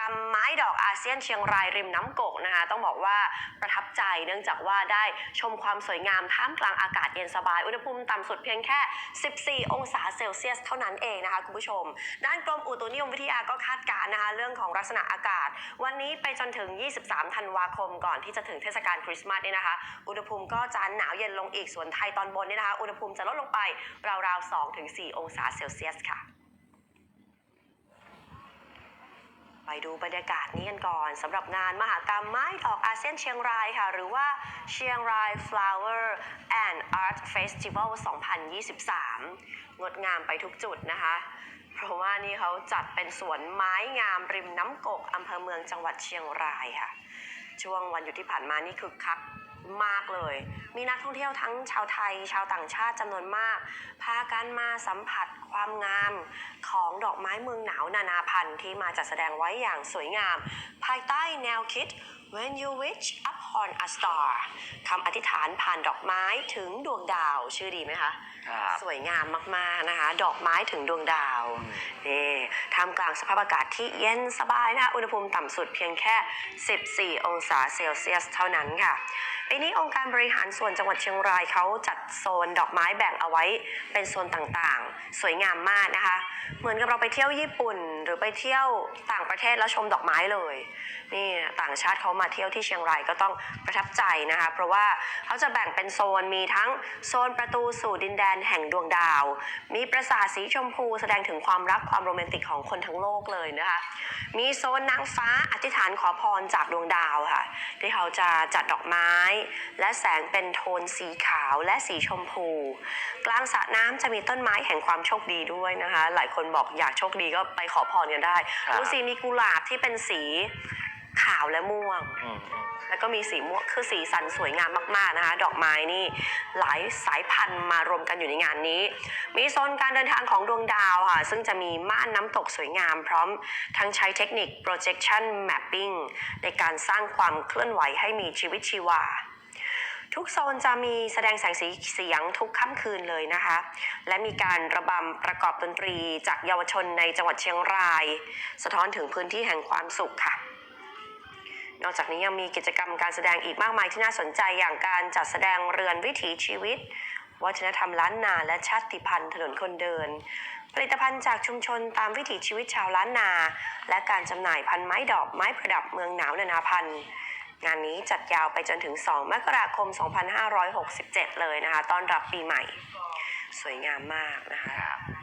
กรรมไม้ดอกอาเซียนเชียงรายริมน้ำกกนะคะ ต้องบอกว่าประทับใจเนื่องจากว่าได้ชมความสวยงามท่ามกลางอากาศเย็นสบาย อุณหภูมิต่ำสุดเพียงแค่ 14 องศาเซลเซียสเท่านั้นเองนะคะคุณผู้ชม ด้านกรมอุตุนิยมวิทยาก็คาดการณ์นะคะ เรื่องของลักษณะอากาศ วันนี้ไปจนถึง 23 ธันวาคมก่อนที่จะถึงเทศกาลคริสต์มาสเนี่ยนะคะ อุณหภูมิก็จะหนาวเย็นลงอีกส่วนไทยตอนบนเนี่ยนะคะ อุณหภูมิจะลดลงไปราวๆ 2-4 องศาเซลเซียสค่ะ ไป ดูบรรยากาศนี้กันก่อนสำหรับงานมหากรรมไม้ดอกอาเซียนเชียงรายค่ะ หรือว่าเชียงราย Flower and Art Festival 2023 งดงามไปทุกจุดนะคะ เพราะว่านี่เขาจัดเป็นสวนไม้งามริมน้ำกกอำเภอเมืองจังหวัดเชียงรายค่ะ ช่วงวันหยุดที่ผ่านมานี่คึกคักมากเลย มีนักท่องเที่ยวทั้งชาวไทย ชาวต่างชาติจำนวนมาก พากันมาสัมผัส ความงามของดอกไม้เมืองหนาวนานาพันธุ์ที่มาจัดแสดงไว้อย่างสวยงาม ภายใต้แนวคิด When you wish upon a star คำอธิษฐานผ่านดอกไม้ถึงดวงดาวชื่อดีไหมคะ ครับสวยงามมากๆนะคะ ดอกไม้ถึงดวงดาวนี่ท่ามกลางสภาพอากาศที่เย็นสบายนะคะอุณหภูมิต่ำสุดเพียงแค่ 14 องศาเซลเซียสเท่านั้นค่ะปีนี้องค์การบริหารส่วนจังหวัดเชียงรายเขาจัดโซนดอกไม้แบ่งเอาไว้เป็นโซนต่างๆ สวยงามมากนะคะ เหมือนกับเราไปเที่ยวญี่ปุ่น รือไปเที่ยวต่างประเทศแล้วชมดอกไม้เลยนี่ต่างชาติเขามาเที่ยวที่เชียงรายก็ต้องประทับใจนะคะ เพราะว่าเขาจะแบ่งเป็นโซนมีทั้งโซนประตูสู่ดินแดนแห่งดวงดาว มีปราสาทสีชมพูแสดงถึงความรักความโรแมนติกของคนทั้งโลกเลยนะคะ มีโซนนางฟ้าอธิษฐานขอพรจากดวงดาวค่ะ ที่เขาจะจัดดอกไม้ และแสงเป็นโทนสีขาวและสีชมพู กลางสระน้ำจะมีต้นไม้แห่งความโชคดีด้วยนะคะ หลายคนบอกอยากโชคดีก็ไปขอพรกันได้ครับ ดูสิมีกุหลาบที่เป็นสีขาวและม่วง อืมอืม แล้วก็มีสีม่วงคือสีสันสวยงามมากๆนะคะ ดอกไม้นี่หลายสายพันธุ์มารวมกันอยู่ในงานนี้ มีโซนการเดินทางของดวงดาวค่ะ ซึ่งจะมีม่านน้ำตกสวยงาม พร้อมทั้งใช้เทคนิค projection mapping ในการสร้างความเคลื่อนไหวให้มีชีวิตชีวา ทุกโซนจะมีแสดงแสงสีเสียงทุกค่ำคืนเลยนะคะ และมีการระบำประกอบดนตรีจากเยาวชนในจังหวัดเชียงราย สะท้อนถึงพื้นที่แห่งความสุขค่ะ นอกจากนี้ยังมีกิจกรรมการแสดงอีกมากมายที่น่าสนใจอย่างการจัดแสดงเรือนวิถีชีวิต วัฒนธรรมล้านนาและชาติพันธุ์ถนนคนเดิน ผลิตภัณฑ์จากชุมชนตามวิถีชีวิตชาวล้านนา และการจำหน่ายพันไม้ดอกไม้ประดับเมืองหนาวนานาพันธุ์ งานนี้จัดยาวไปจนถึง 2 มกราคม 2567 เลยนะคะ ต้อนรับปีใหม่ สวยงามมากนะคะครับ